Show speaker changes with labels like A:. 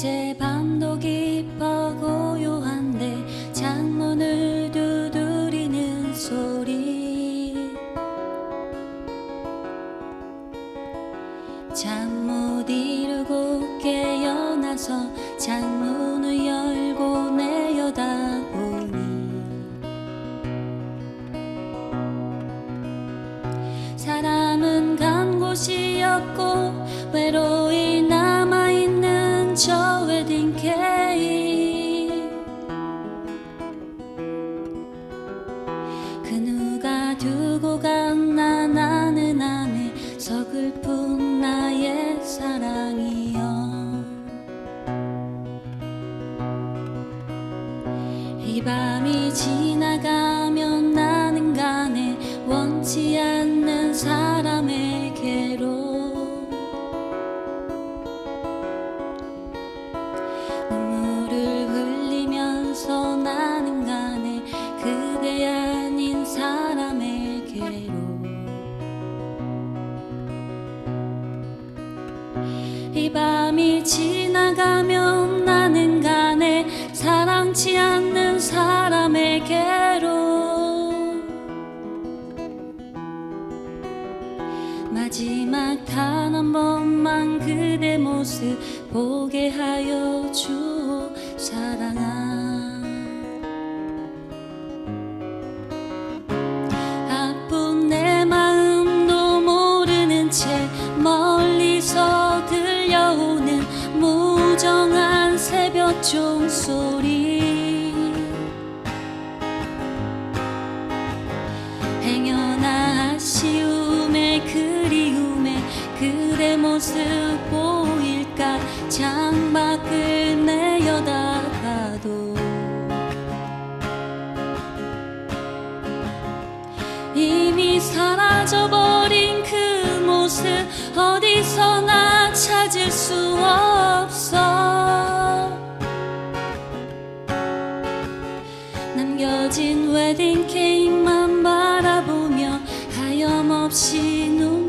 A: 이제 밤도 깊어 고요한데 창문을 두드리는 소리. 잠 못 이루고 깨어나서 창문을 열고 내려다 보니 사람은 간 곳이 없고 외로워 두고 갔나 나는 안에 서글픈 나의 사랑이여. 이 밤이 지나가면 나는 가네. 원치 않 이 밤이 지나가면 나는 가네 사랑치 않는 사람에게로. 마지막 단 한 번만 그대 모습 보게 하여 주오 사랑아 종소리. 행여나 아쉬움에 그리움에 그대 모습 보일까? 창밖을 내려다봐도 이미 사라져버린 그 모습 어디서나 찾을 수 없어 웨딩 케이크만 바라보며 하염없이 눈